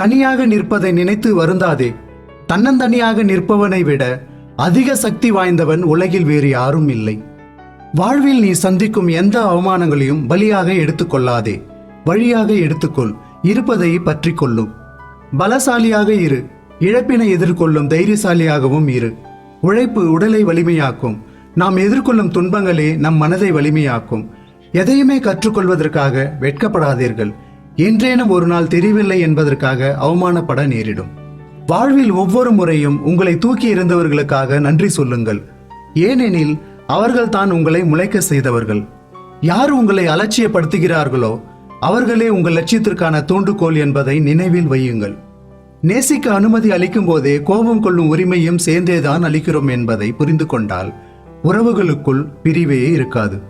தனியாக நிற்பதை நினைத்து வருந்தாதே. தன்னந்தனியாக நிற்பவனை விட அதிக சக்தி வாய்ந்தவன் உலகில் வேறு யாரும் இல்லை. வாழ்வில் நீ சந்திக்கும் எந்த அவமானங்களையும் பலியாக எடுத்துக்கொள்ளாதே. வழியாக எடுத்துக்கொள் இருப்பதை பற்றி கொள்ளும் பலசாலியாக இரு இழப்பினை எதிர்கொள்ளும் தைரியசாலியாகவும் இரு. உழைப்பு உடலை வலிமையாக்கும் நாம் எதிர்கொள்ளும் துன்பங்களே நம் மனதை வலிமையாக்கும். எதையுமே கற்றுக்கொள்வதற்காக வெட்கப்படாதீர்கள். என்றேனும் ஒரு நாள் தெரியவில்லை என்பதற்காக அவமானப்பட நேரிடும். வாழ்வில் ஒவ்வொரு முறையும் உங்களை தூக்கி இருந்தவர்களுக்காக நன்றி சொல்லுங்கள். ஏனெனில் அவர்கள் தான் உங்களை முளைக்க செய்தவர்கள். யார் உங்களை அலட்சியப்படுத்துகிறார்களோ அவர்களே உங்கள் லட்சியத்திற்கான தூண்டுகோல் என்பதை நினைவில் வையுங்கள். நேசிக்க அனுமதி அளிக்கும் போதே கோபம் கொள்ளும் உரிமையும் சேர்ந்தேதான் அளிக்கிறோம் என்பதை புரிந்து கொண்டால் உறவுகளுக்குள் பிரிவே இருக்காது.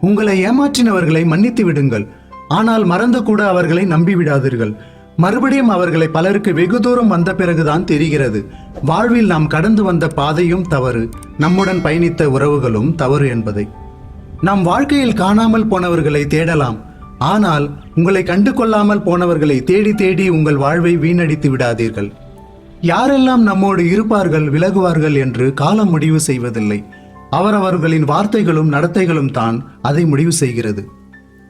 உங்களை ஏமாற்றினவர்களை மன்னித்து விடுங்கள். ஆனால் மறந்து கூட அவர்களை நம்பிவிடாதீர்கள். மறுபடியும் அவர்களை பலருக்கு வெகு தூரம் வந்த பிறகுதான் தெரிகிறது. வாழ்வில் நாம் கடந்து வந்த பாதையும் தவறு. நம்முடன் பயணித்த உறவுகளும் தவறு என்பதை. நாம் வாழ்க்கையில் காணாமல் போனவர்களை தேடலாம். ஆனால் உங்களை கண்டு கொள்ளாமல் போனவர்களை தேடி தேடி உங்கள் வாழ்வை வீணடித்து விடாதீர்கள். யாரெல்லாம் நம்மோடு இருப்பார்கள் விலகுவார்கள் என்று காலம் முடிவு செய்வதில்லை. அவரவர்களின் வார்த்தைகளும் நடத்தைகளும் தான் அதை முடிவு செய்கிறது.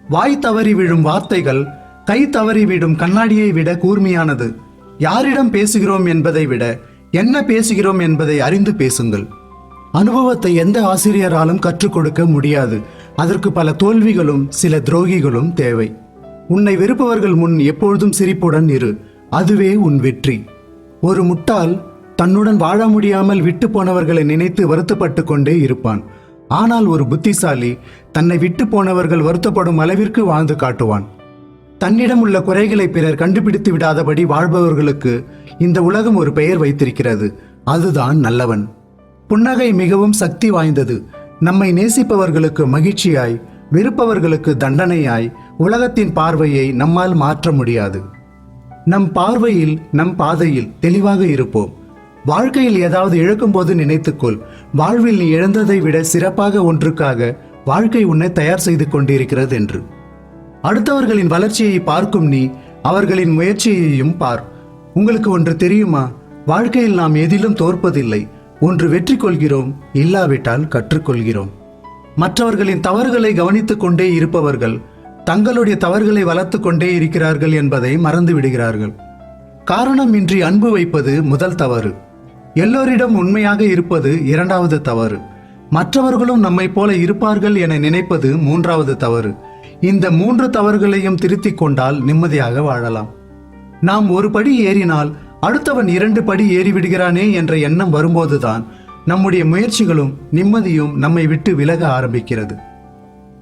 வாய் தவறி விழும் வார்த்தைகள் கை தவறி விடும் கண்ணாடியை விட கூர்மையானது. யாரிடம் பேசுகிறோம் என்பதை விட என்ன பேசுகிறோம் என்பதை அறிந்து பேசுங்கள். அனுபவத்தை எந்த ஆசிரியராலும் கற்றுக் கொடுக்க முடியாது. அதற்கு பல தோல்விகளும் சில துரோகிகளும் தேவை. உன்னை வெறுப்பவர்கள் முன் எப்பொழுதும் சிரிப்புடன் இரு. அதுவே உன் வெற்றி. ஒரு முட்டாள் தன்னுடன் வாழ முடியாமல் விட்டு போனவர்களை நினைத்து வருத்தப்பட்டு கொண்டே இருப்பான். ஆனால் ஒரு புத்திசாலி தன்னை விட்டு போனவர்கள் வருத்தப்படும் அளவிற்கு வாழ்ந்து காட்டுவான். தன்னிடம் உள்ள குறைகளை பிறர் கண்டுபிடித்து விடாதபடி வாழ்பவர்களுக்கு இந்த உலகம் ஒரு பெயர் வைத்திருக்கிறது. அதுதான் நல்லவன். புன்னகை மிகவும் சக்தி வாய்ந்தது. நம்மை நேசிப்பவர்களுக்கு மகிழ்ச்சியாய் வெறுப்பவர்களுக்கு தண்டனையாய் உலகத்தின் பார்வையை நம்மால் மாற்ற முடியாது. நம் பார்வையில் நம் பாதையில் தெளிவாக இருப்போம். வாழ்க்கையில் ஏதாவது இழக்கும்போது நினைத்துக்கொள். வாழ்வில் நீ இழந்ததை விட சிறப்பாக ஒன்றுக்காக வாழ்க்கை உன்னை தயார் செய்து கொண்டிருக்கிறது என்று. அடுத்தவர்களின் வளர்ச்சியை பார்க்கும் நீ அவர்களின் முயற்சியையும் பார். உங்களுக்கு ஒன்று தெரியுமா? வாழ்க்கையில் நாம் எதிலும் தோற்பதில்லை. ஒன்று வெற்றி கொள்கிறோம் இல்லாவிட்டால் கற்றுக்கொள்கிறோம். மற்றவர்களின் தவறுகளை கவனித்துக் கொண்டே இருப்பவர்கள் தங்களுடைய தவறுகளை வளர்த்து கொண்டே இருக்கிறார்கள் என்பதை மறந்து விடுகிறார்கள் காரணமின்றி அன்பு வைப்பது முதல் தவறு. எல்லோரிடம் உண்மையாக இருப்பது இரண்டாவது தவறு. மற்றவர்களும் நம்மைப் போல இருப்பார்கள் என நினைப்பது மூன்றாவது தவறு. இந்த மூன்று தவறுகளையும் திருத்திக் கொண்டால் நிம்மதியாக வாழலாம். நாம் ஒரு படி ஏறினால் அடுத்தவன் இரண்டு படி ஏறிவிடுகிறானே என்ற எண்ணம் வரும்போதுதான் நம்முடைய முயற்சிகளும் நிம்மதியும் நம்மை விட்டு விலக ஆரம்பிக்கிறது.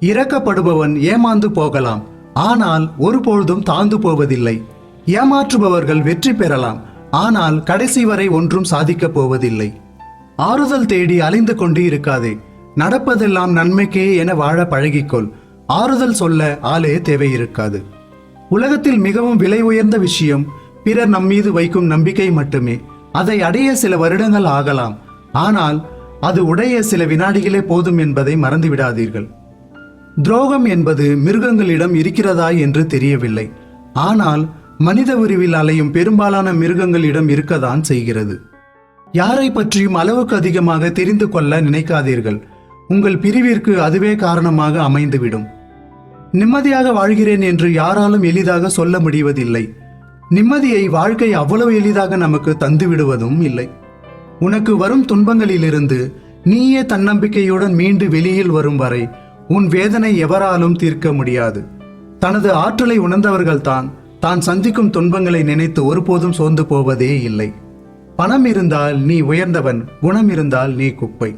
இறக்கப்படுபவன் ஏமாந்து போகலாம். ஆனால் ஒருபொழுதும் தாழ்ந்து போவதில்லை. ஏமாற்றுபவர்கள் வெற்றி பெறலாம். ஆனால் கடைசி வரை ஒன்றும் சாதிக்கப் போவதில்லை. ஆறுதல் தேடி அலைந்து கொண்டு இருக்காதே. நடப்பதெல்லாம் நன்மைக்கே என வாழ பழகிக்கொள். ஆறுதல் சொல்ல ஆளே தேவையிருக்காது. உலகத்தில் மிகவும் விலை உயர்ந்த விஷயம் பிறர் நம் மீது வைக்கும் நம்பிக்கை மட்டுமே. அதை அடைய சில வருடங்கள் ஆகலாம். ஆனால் அது உடைய சில வினாடிகளே போதும் என்பதை மறந்துவிடாதீர்கள். துரோகம் என்பது மிருகங்களிடம் இருக்கிறதா என்று தெரியவில்லை. ஆனால் மனித உருவில் அலையும் பெரும்பாலான மிருகங்களிடம் இருக்கத்தான் செய்கிறது. யாரை பற்றியும் அளவுக்கு அதிகமாக தெரிந்து கொள்ள நினைக்காதீர்கள். உங்கள் பிரிவிற்கு அதுவே காரணமாக அமைந்துவிடும். நிம்மதியாக வாழ்கிறேன் என்று யாராலும் எளிதாக சொல்ல முடிவதில்லை. நிம்மதியை வாழ்க்கை அவ்வளவு எளிதாக நமக்கு தந்துவிடுவதும் இல்லை. உனக்கு வரும் துன்பங்களிலிருந்து நீயே தன்னம்பிக்கையுடன் மீண்டு வெளியில் வரும் வரை உன் வேதனை எவராலும் தீர்க்க முடியாது. தனது ஆற்றலை உணர்ந்தவர்கள்தான் தான் சந்திக்கும் துன்பங்களை நினைத்து ஒருபோதும் சோர்ந்து போவதே இல்லை. பணம் இருந்தால் நீ உயர்ந்தவன் குணம் இருந்தால் நீ குப்பை.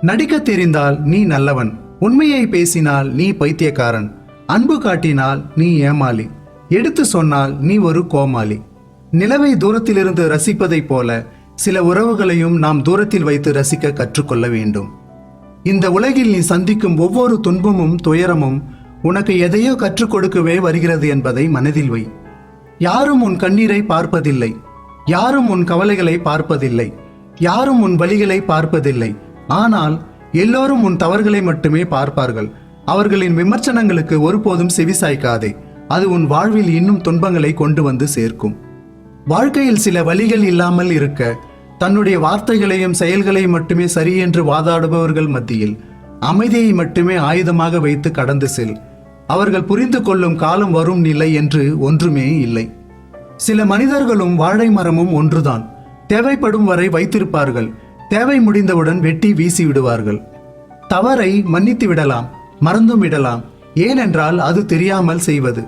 நடிக்க தெரிந்தால் நீ நல்லவன் உண்மையை பேசினால் நீ பைத்தியக்காரன் அன்பு காட்டினால் நீ ஏமாளி எடுத்து சொன்னால் நீ ஒரு கோமாளி. நிலவை தூரத்திலிருந்து ரசிப்பதைப் போல சில உறவுகளையும் நாம் தூரத்தில் வைத்து ரசிக்க கற்றுக்கொள்ள வேண்டும். இந்த உலகில் நீ சந்திக்கும் ஒவ்வொரு துன்பமும் துயரமும் உனக்கு எதையோ கற்றுக் கொடுக்கவே வருகிறது என்பதை மனதில் வை. யாரும் உன் கண்ணீரை பார்ப்பதில்லை. யாரும் உன் கவலைகளை பார்ப்பதில்லை. யாரும் உன் வழிகளை பார்ப்பதில்லை. ஆனால் எல்லோரும் உன் தவறுகளை மட்டுமே பார்ப்பார்கள். அவர்களின் விமர்சனங்களுக்கு ஒருபோதும் செவிசாய்க்காதே அது உன் வாழ்வில் இன்னும் துன்பங்களை கொண்டு வந்து சேர்க்கும். வாழ்க்கையில் சில வழிகள் இல்லாமல் இருக்க தன்னுடைய வார்த்தைகளையும் செயல்களையும் மட்டுமே சரி என்று வாதாடுபவர்கள் மத்தியில் அமைதியை மட்டுமே ஆயுதமாக வைத்து கடந்து செல். அவர்கள் புரிந்து கொள்ளும் காலம் வரும் நிலை என்று ஒன்றுமே இல்லை. சில மனிதர்களும் வாழை மரமும் ஒன்றுதான். தேவைப்படும் வரை வைத்திருப்பார்கள். தேவை முடிந்தவுடன் வெட்டி வீசி விடுவார்கள். தவறை மன்னித்து விடலாம் மறந்தும் விடலாம். ஏனென்றால் அது தெரியாமல் செய்வது.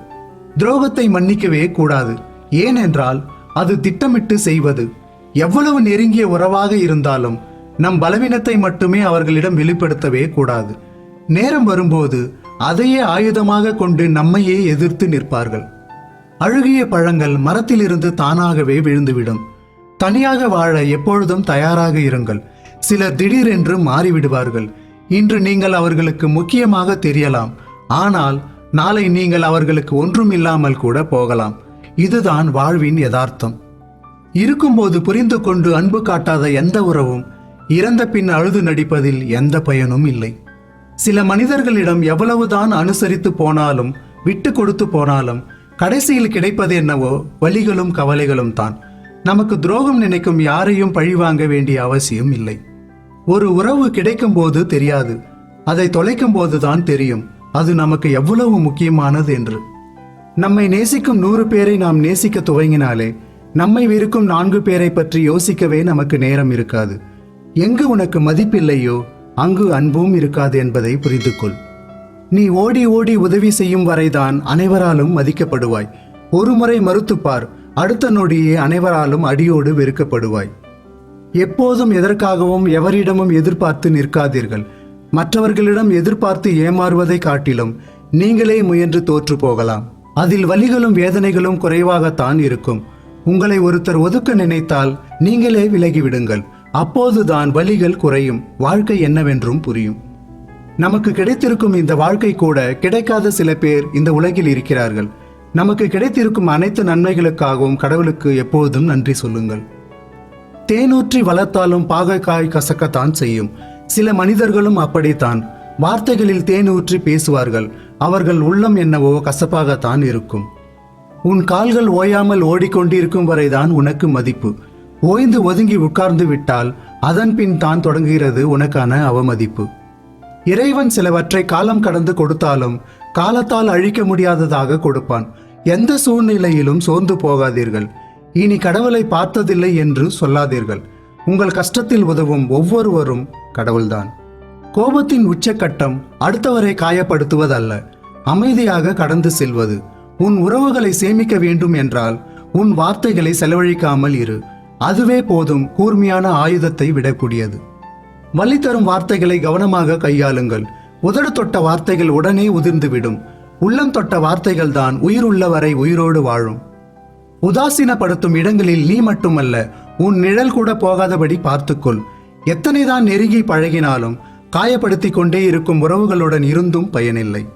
துரோகத்தை மன்னிக்கவே கூடாது. ஏனென்றால் அது திட்டமிட்டு செய்வது. எவ்வளவு நெருங்கிய உறவாக இருந்தாலும் நம் பலவீனத்தை மட்டுமே அவர்களிடம் வெளிப்படுத்தவே கூடாது. நேரம் வரும்போது அதையே ஆயுதமாக கொண்டு நம்மையே எதிர்த்து நிற்பார்கள். அழுகிய பழங்கள் மரத்திலிருந்து தானாகவே விழுந்துவிடும். தனியாக வாழ எப்பொழுதும் தயாராக இருங்கள். சிலர் திடீரென்று மாறிவிடுவார்கள். இன்று நீங்கள் அவர்களுக்கு முக்கியமாக தெரியலாம். ஆனால் நாளை நீங்கள் அவர்களுக்கு ஒன்றும் இல்லாமல் கூட போகலாம். இதுதான் வாழ்வின் யதார்த்தம். இருக்கும்போது புரிந்து கொண்டு அன்பு காட்டாத எந்த உறவும் இறந்த பின் அழுது நடிப்பதில் எந்த பயனும் இல்லை. சில மனிதர்களிடம் எவ்வளவுதான் அனுசரித்து போனாலும் விட்டு கொடுத்து போனாலும் கடைசியில் கிடைப்பது என்னவோ வலிகளும் கவலைகளும் தான். நமக்கு துரோகம் நினைக்கும் யாரையும் பழிவாங்க வேண்டிய அவசியம் இல்லை. ஒரு உறவு கிடைக்கும் போது தெரியாது. அதை தொலைக்கும் போதுதான் தெரியும். அது நமக்கு எவ்வளவு முக்கியமானது என்று. நம்மை நேசிக்கும் நூறு பேரை நாம் நேசிக்க துவங்கினாலே நம்மை விருக்கும் நான்கு பேரை பற்றி யோசிக்கவே நமக்கு நேரம் இருக்காது. எங்கு உனக்கு மதிப்பில்லையோ அங்கு அன்பும் இருக்காது என்பதை புரிந்து கொள் நீ ஓடி ஓடி உதவி செய்யும் வரைதான் அனைவராலும் மதிக்கப்படுவாய். ஒருமுறை மறுத்துப்பார் அடுத்த நொடியே அனைவராலும் அடியோடு வெறுக்கப்படுவாய். எப்போதும் எதற்காகவும் எவரிடமும் எதிர்பார்த்து நிற்காதீர்கள். மற்றவர்களிடம் எதிர்பார்த்து ஏமாறுவதை காட்டிலும் நீங்களே முயன்று தோற்று போகலாம். அதில் வலிகளும் வேதனைகளும் குறைவாகத்தான் இருக்கும். உங்களை ஒருத்தர் ஒதுக்க நினைத்தால் நீங்களே விலகிவிடுங்கள். அப்போதுதான் வலிகள் குறையும் வாழ்க்கை என்னவென்றும் புரியும். நமக்கு கிடைத்திருக்கும் இந்த வாழ்க்கை கூட கிடைக்காத சில பேர் இந்த உலகில் இருக்கிறார்கள். நமக்கு கிடைத்திருக்கும் அனைத்து நன்மைகளுக்காகவும் கடவுளுக்கு எப்போதும் நன்றி சொல்லுங்கள். தேனூற்றி வளர்த்தாலும் பாகக்காய் கசக்கத்தான் செய்யும். சில மனிதர்களும் அப்படித்தான். வார்த்தைகளில் தேனூற்றி பேசுவார்கள். அவர்கள் உள்ளம் என்னவோ கசப்பாகத்தான் இருக்கும். உன் கால்கள் ஓயாமல் ஓடிக்கொண்டிருக்கும் வரைதான் உனக்கு மதிப்பு. ஓய்ந்து ஒதுங்கி உட்கார்ந்து விட்டால் அதன் பின் தான் தொடங்குகிறது உனக்கான அவமதிப்பு. இறைவன் சிலவற்றை காலம் கடந்து கொடுத்தாலும் காலத்தால் அழிக்க முடியாததாக கொடுப்பான். எந்த சூழ்நிலையிலும் சோர்ந்து போகாதீர்கள். இனி கடவுளை பார்த்ததில்லை என்று சொல்லாதீர்கள். உங்கள் கஷ்டத்தில் உதவும் ஒவ்வொருவரும் கடவுள்தான். கோபத்தின் உச்சக்கட்டம் அடுத்தவரை காயப்படுத்துவதல்ல. அமைதியாக கடந்து செல்வது. உன் உறவுகளை சேமிக்க வேண்டும் என்றால் உன் வார்த்தைகளை செலவழிக்காமல் இரு. அதுவே போதும் கூர்மையான ஆயுதத்தை விடக்கூடியது. வலி தரும் வார்த்தைகளை கவனமாக கையாளுங்கள். உதடு தொட்ட வார்த்தைகள் உடனே உதிர்ந்துவிடும். உள்ளம் தொட்ட வார்த்தைகள் தான் உயிருள்ள வரை உயிரோடு வாழும். உதாசீனப்படுத்தும் இடங்களில் நீ மட்டுமல்ல உன் நிழல் கூட போகாதபடி பார்த்துக்கொள். எத்தனைதான் நெருங்கி பழகினாலும் காயப்படுத்திக் கொண்டே இருக்கும் உறவுகளுடன் இருந்தும் பயனில்லை.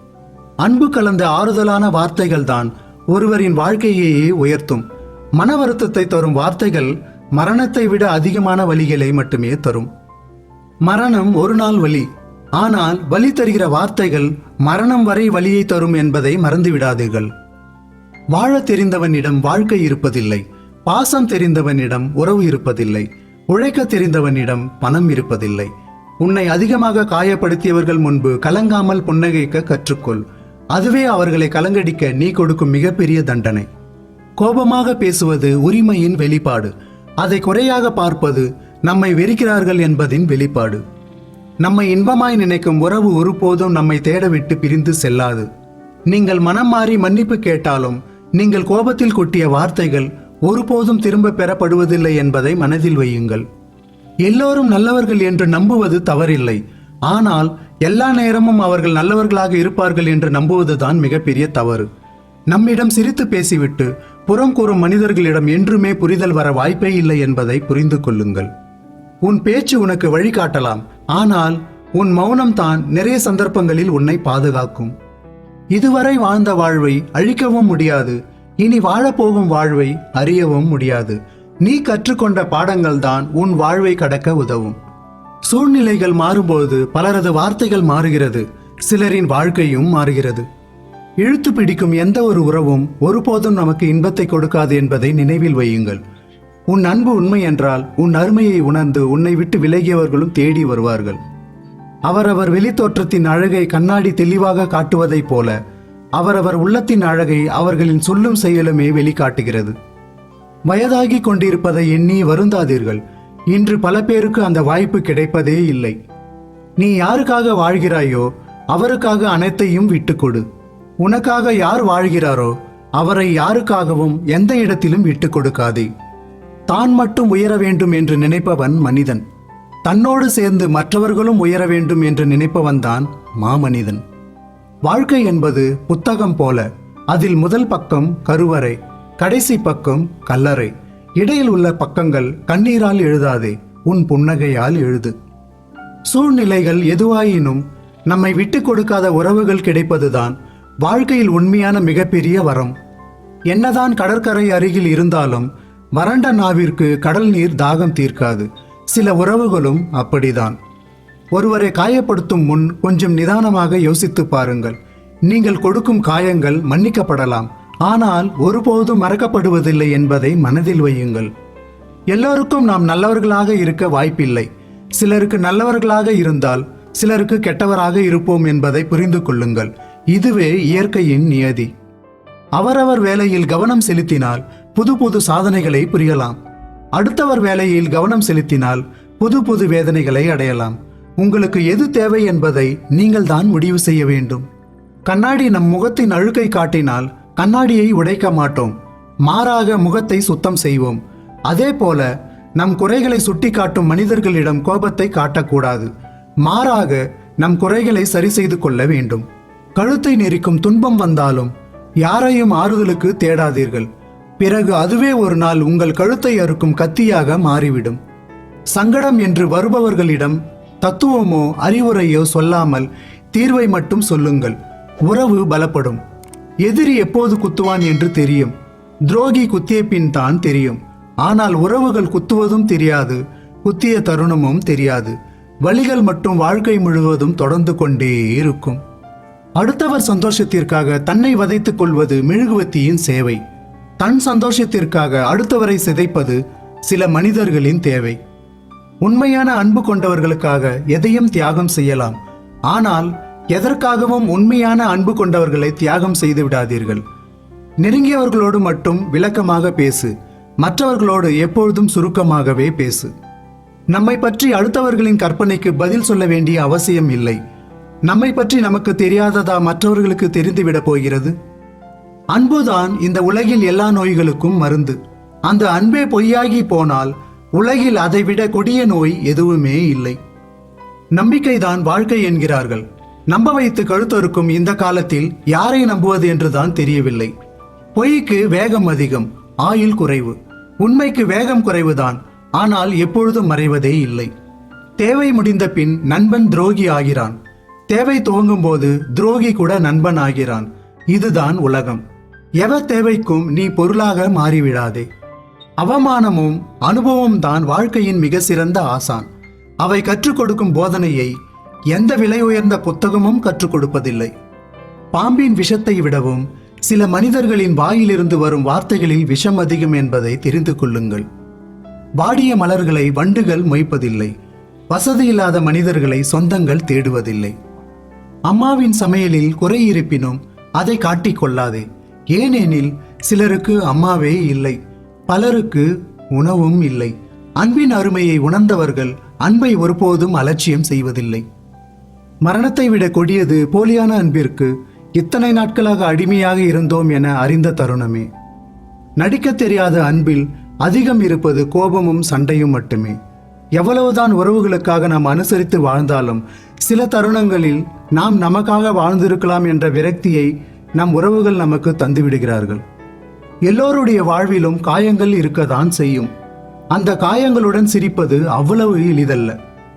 அன்பு கலந்த ஆறுதலான வார்த்தைகள் தான் ஒருவரின் வாழ்க்கையையே உயர்த்தும். மன வருத்தத்தை தரும் வார்த்தைகள் மரணத்தை விட அதிகமான வலிகளை மட்டுமே தரும். மரணம் ஒரு நாள் வலி. ஆனால் வலி தருகிற வார்த்தைகள் மரணம் வரை வலியை தரும் என்பதை மறந்துவிடாதீர்கள். வாழத் தெரிந்தவனிடம் வாழ்க்கை இருப்பதில்லை. பாசம் தெரிந்தவனிடம் உறவு இருப்பதில்லை. உழைக்க தெரிந்தவனிடம் பணம் இருப்பதில்லை. உன்னை அதிகமாக காயப்படுத்தியவர்கள் முன்பு கலங்காமல் புன்னகைக்க கற்றுக்கொள். அதுவே அவர்களை கலங்கடிக்க நீ கொடுக்கும் மிகப்பெரிய தண்டனை. கோபமாக பேசுவது உரிமையின் வெளிப்பாடு. அதை குறையாக பார்ப்பது நம்மை வெறுக்கிறார்கள் என்பதின் வெளிப்பாடு. நம்மை இன்பமாய் நினைக்கும் உறவு ஒருபோதும் நம்மை தேடவிட்டு பிரிந்து செல்லாது. நீங்கள் மனம் மாறி மன்னிப்பு கேட்டாலும் நீங்கள் கோபத்தில் கொட்டிய வார்த்தைகள் ஒருபோதும் திரும்ப பெறப்படுவதில்லை என்பதை மனதில் வையுங்கள். எல்லோரும் நல்லவர்கள் என்று நம்புவது தவறில்லை. ஆனால் எல்லா நேரமும் அவர்கள் நல்லவர்களாக இருப்பார்கள் என்று நம்புவதுதான் மிகப்பெரிய தவறு. நம்மிடம் சிரித்து பேசிவிட்டு புறம் கூறும் மனிதர்களிடம் என்றுமே புரிதல் வர வாய்ப்பே இல்லை என்பதை புரிந்து கொள்ளுங்கள். உன் பேச்சு உனக்கு வழிகாட்டலாம் ஆனால் உன் மௌனம் தான் நிறைய சந்தர்ப்பங்களில் உன்னை பாதுகாக்கும். இதுவரை வாழ்ந்த வாழ்வை அழிக்கவும் முடியாது. இனி வாழப்போகும் வாழ்வை அறியவும் முடியாது. நீ கற்றுக்கொண்ட பாடங்கள் தான் உன் வாழ்வை கடக்க உதவும். சூழ்நிலைகள் மாறும்போது பலரது வார்த்தைகள் மாறுகிறது. சிலரின் வாழ்க்கையும் மாறுகிறது. இழுத்து பிடிக்கும் எந்த ஒரு உறவும் ஒருபோதும் நமக்கு இன்பத்தை கொடுக்காது என்பதை நினைவில் வையுங்கள். உன் அன்பு உண்மை என்றால் உன் அருமையை உணர்ந்து உன்னை விட்டு விலகியவர்களும் தேடி வருவார்கள். அவரவர் வெளித்தோற்றத்தின் அழகை கண்ணாடி தெளிவாக காட்டுவதைப் போல அவரவர் உள்ளத்தின் அழகை அவர்களின் சொல்லும் செயலுமே வெளிக்காட்டுகிறது. வயதாகி கொண்டிருப்பதை எண்ணி வருந்தாதீர்கள். இன்று பல பேருக்கு அந்த வாய்ப்பு கிடைப்பதே இல்லை. நீ யாருக்காக வாழ்கிறாயோ அவருக்காக அனைத்தையும் விட்டுக்கொடு உனக்காக யார் வாழ்கிறாரோ அவரை யாருக்காகவும் எந்த இடத்திலும் விட்டு கொடுக்காதே. தான் மட்டும் உயர வேண்டும் என்று நினைப்பவன் மனிதன். தன்னோடு சேர்ந்து மற்றவர்களும் உயர வேண்டும் என்று நினைப்பவன்தான் மாமனிதன். வாழ்க்கை என்பது புத்தகம் போல அதில் முதல் பக்கம் கருவறை கடைசி பக்கம் கல்லறை. இடையில் உள்ள பக்கங்கள் கண்ணீரால் எழுதாதே உன் புன்னகையால் எழுது. சூழ்நிலைகள் எதுவாயினும் நம்மை விட்டு கொடுக்காத உறவுகள் கிடைப்பதுதான் வாழ்க்கையில் உண்மையான மிகப்பெரிய வரம். என்னதான் கடற்கரை அருகில் இருந்தாலும் வறண்ட நாவிற்கு கடல் நீர் தாகம் தீர்க்காது. சில உறவுகளும் அப்படிதான். ஒருவரை காயப்படுத்தும் முன் கொஞ்சம் நிதானமாக யோசித்து பாருங்கள். நீங்கள் கொடுக்கும் காயங்கள் மன்னிக்கப்படலாம். ஆனால் ஒருபோதும் மறக்கப்படுவதில்லை என்பதை மனதில் வையுங்கள். எல்லோருக்கும் நாம் நல்லவர்களாக இருக்க வாய்ப்பில்லை. சிலருக்கு நல்லவர்களாக இருந்தால் சிலருக்கு கெட்டவராக இருப்போம் என்பதை புரிந்து கொள்ளுங்கள். இதுவே இயற்கையின் நியதி. அவரவர் வேலையில் கவனம் செலுத்தினால் புது புது சாதனைகளை புரியலாம். அடுத்தவர் வேலையில் கவனம் செலுத்தினால் புது புது வேதனைகளை அடையலாம். உங்களுக்கு எது தேவை என்பதை நீங்கள் தான் முடிவு செய்ய வேண்டும். கண்ணாடி நம் முகத்தின் அழுக்கை காட்டினால் கண்ணாடியை உடைக்க மாட்டோம். மாறாக முகத்தை சுத்தம் செய்வோம். அதே போல நம் குறைகளை சுட்டிக்காட்டும் மனிதர்களிடம் கோபத்தை காட்டக்கூடாது. மாறாக நம் குறைகளை சரி செய்து கொள்ள வேண்டும். கழுத்தை நெரிக்கும் துன்பம் வந்தாலும் யாரையும் ஆறுதலுக்கு தேடாதீர்கள். பிறகு அதுவே ஒரு நாள் உங்கள் கழுத்தை அறுக்கும் கத்தியாக மாறிவிடும். சங்கடம் என்று வருபவர்களிடம் தத்துவமோ அறிவுரையோ சொல்லாமல் தீர்வை மட்டும் சொல்லுங்கள். உறவு பலப்படும். எதிரி எப்போது குத்துவான் என்று தெரியும். துரோகி குத்திய பின் தான் தெரியும். ஆனால் உறவுகள் குத்துவதும் தெரியாது குத்திய தருணமும் தெரியாது. வழிகள் மட்டும் வாழ்க்கை முழுவதும் தொடர்ந்து கொண்டே இருக்கும். அடுத்தவர் சந்தோஷத்திற்காக தன்னை வதைத்துக் கொள்வது மெழுகுவத்தியின் சேவை. தன் சந்தோஷத்திற்காக அடுத்தவரை சிதைப்பது சில மனிதர்களின் தேவை. உண்மையான அன்பு கொண்டவர்களுக்காக எதையும் தியாகம் செய்யலாம். ஆனால் எதற்காகவும் உண்மையான அன்பு கொண்டவர்களை தியாகம் செய்து விடாதீர்கள். நெருங்கியவர்களோடு மட்டும் விளக்கமாக பேசு. மற்றவர்களோடு எப்பொழுதும் சுருக்கமாகவே பேசு. நம்மை பற்றி அடுத்தவர்களின் கற்பனைக்கு பதில் சொல்ல வேண்டிய அவசியம் இல்லை. நம்மை பற்றி நமக்கு தெரியாததா மற்றவர்களுக்கு தெரிந்துவிடப் போகிறது? அன்புதான் இந்த உலகில் எல்லா நோய்களுக்கும் மருந்து. அந்த அன்பே பொய்யாகி போனால் உலகில் அதைவிட கொடிய நோய் எதுவுமே இல்லை. நம்பிக்கைதான் வாழ்க்கை என்கிறார்கள். நம்ப வைத்து கழுத்தறுக்கும் இந்த காலத்தில் யாரை நம்புவது என்றுதான் தெரியவில்லை. பொய்க்கு வேகம் அதிகம் ஆயுள் குறைவு. உண்மைக்கு வேகம் குறைவுதான் ஆனால் எப்பொழுதும் மறைவதே இல்லை. தேவை முடிந்த பின் நண்பன் துரோகி ஆகிறான். தேவை துவங்கும் போது துரோகி கூட நண்பன் ஆகிறான் இதுதான் உலகம். எவர் தேவைக்கும் நீ பொருளாக மாறிவிடாதே. அவமானமும் அனுபவம் தான் வாழ்க்கையின் மிக சிறந்த ஆசான். அவை கற்றுக் கொடுக்கும் போதனையை எந்த விலை உயர்ந்த புத்தகமும் கற்றுக் கொடுப்பதில்லை. பாம்பின் விஷத்தை விடவும் சில மனிதர்களின் வாயிலிருந்து வரும் வார்த்தைகளில் விஷம் அதிகம் என்பதை தெரிந்து கொள்ளுங்கள். வாடிய மலர்களை வண்டுகள் மொய்ப்பதில்லை. வசதியில்லாத மனிதர்களை சொந்தங்கள் தேடுவதில்லை. அம்மாவின் சமையலில் குறை இருப்பினும் அதை காட்டிக் கொள்ளாதே ஏனெனில் சிலருக்கு அம்மாவே இல்லை பலருக்கு உணவும் இல்லை. அன்பின் அருமையை உணர்ந்தவர்கள் அன்பை ஒருபோதும் அலட்சியம் செய்வதில்லை. மரணத்தை விட கொடியது போலியான அன்பிற்கு இத்தனை நாட்களாக அடிமையாக இருந்தோம் என அறிந்த தருணமே. நடிக்கத் தெரியாத அன்பில் அதிகம் இருப்பது கோபமும் சண்டையும் மட்டுமே. எவ்வளவுதான் உறவுகளுக்காக நாம் அனுசரித்து வாழ்ந்தாலும் சில தருணங்களில் நாம் நமக்காக வாழ்ந்திருக்கலாம் என்ற விரக்தியை நம் உறவுகள் நமக்கு தந்துவிடுகிறார்கள். எல்லோருடைய வாழ்விலும் காயங்கள் இருக்கத்தான் செய்யும். அந்த காயங்களுடன் சிரிப்பது அவ்வளவு எளிதல்ல.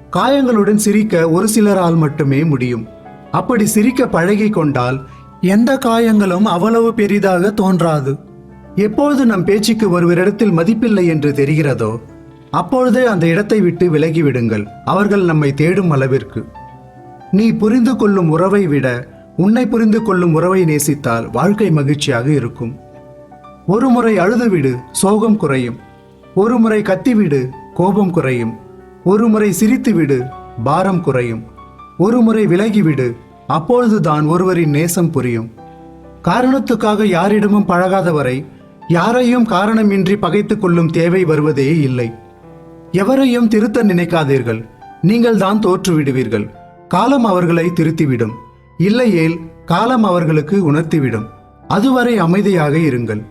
காயங்களுடன் சிரிக்க ஒரு சிலரால் மட்டுமே முடியும். அப்படி சிரிக்க பழகி கொண்டால் எந்த காயங்களும் அவ்வளவு பெரிதாக தோன்றாது. எப்பொழுது நம் பேச்சுக்கு ஒருவரிடத்தில் மதிப்பில்லை என்று தெரிகிறதோ அப்பொழுதே அந்த இடத்தை விட்டு விலகிவிடுங்கள். அவர்கள் நம்மை தேடும் அளவிற்கு. நீ புரிந்து கொள்ளும் உறவை விட உன்னை புரிந்து கொள்ளும் உறவை நேசித்தால் வாழ்க்கை மகிழ்ச்சியாக இருக்கும். ஒரு முறை அழுதுவிடு சோகம் குறையும். ஒரு முறை கத்திவிடு கோபம் குறையும். ஒரு முறை சிரித்துவிடு பாரம் குறையும். ஒரு முறை விலகிவிடு அப்பொழுதுதான் ஒருவரின் நேசம் புரியும். காரணத்துக்காக யாரிடமும் பழகாதவரை யாரையும் காரணமின்றி பகைத்துக் கொள்ளும் தேவை வருவதே இல்லை. எவரையும் திருத்த நினைக்காதீர்கள். நீங்கள் தான் தோற்றுவிடுவீர்கள். காலம் அவர்களை திருத்திவிடும். இல்லையேல் காலம் அவர்களுக்கு உணர்த்திவிடும். அதுவரை அமைதியாக இருங்கள்.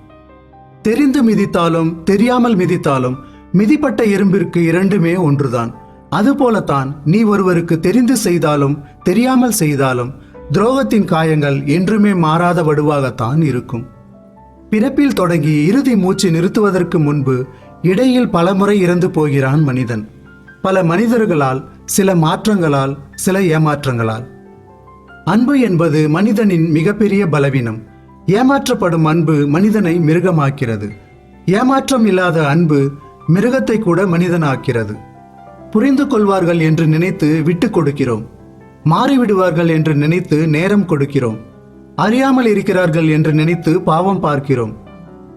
தெரிந்து மிதித்தாலும் தெரியாமல் மிதித்தாலும் மிதிப்பட்ட எறும்பிற்கு இரண்டுமே ஒன்றுதான். அதுபோலத்தான் நீ ஒருவருக்கு தெரிந்து செய்தாலும் தெரியாமல் செய்தாலும் துரோகத்தின் காயங்கள் என்றுமே மாறாத வடுவாகத்தான் இருக்கும். பிறப்பில் தொடங்கி இறுதி மூச்சு நிறுத்துவதற்கு முன்பு இடையில் பலமுறை இறந்து போகிறான் மனிதன். பல மனிதர்களால் சில மாற்றங்களால் சில ஏமாற்றங்களால். அன்பு என்பது மனிதனின் மிகப்பெரிய பலவீனம். ஏமாற்றப்படும் அன்பு மனிதனை மிருகமாக்கிறது. ஏமாற்றம் இல்லாத அன்பு மிருகத்தை கூட மனிதனாக்கிறது. புரிந்து கொள்வார்கள் என்று நினைத்து விட்டு கொடுக்கிறோம். மாறிவிடுவார்கள் என்று நினைத்து நேரம் கொடுக்கிறோம். அறியாமல் இருக்கிறார்கள் என்று நினைத்து பாவம் பார்க்கிறோம்.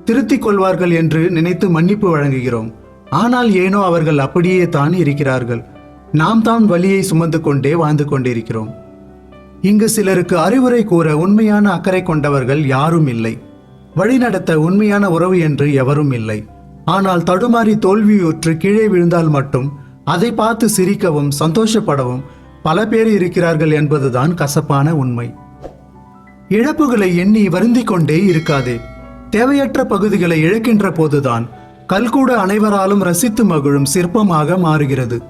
திருத்திக் கொள்வார்கள் என்று நினைத்து மன்னிப்பு வழங்குகிறோம். ஆனால் ஏனோ அவர்கள் அப்படியே தான் இருக்கிறார்கள். நாம் தான் வழியை சுமந்து கொண்டே வாழ்ந்து கொண்டிருக்கிறோம். இங்கு சிலருக்கு அறிவுரை கூற உண்மையான அக்கறை கொண்டவர்கள் யாரும் இல்லை. வழிநடத்த உண்மையான உறவு என்று எவரும் இல்லை. ஆனால் தடுமாறி தோல்வியுற்று கீழே விழுந்தால் மட்டும் அதை பார்த்து சிரிக்கவும் சந்தோஷப்படவும் பல பேர் இருக்கிறார்கள் என்பதுதான் கசப்பான உண்மை. இழப்புகளை எண்ணி வருந்திக் கொண்டே இருக்காதே. தேவையற்ற பகுதிகளை இழக்கின்ற போதுதான் கல்கூட அனைவராலும் ரசித்து மகிழும் சிற்பமாக மாறுகிறது.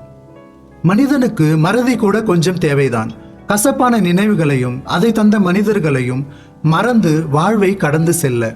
மனிதனுக்கு மறதி கூட கொஞ்சம் தேவைதான். கசப்பான நினைவுகளையும் அதை தந்த மனிதர்களையும் மறந்து வாழ்வை கடந்து செல்ல.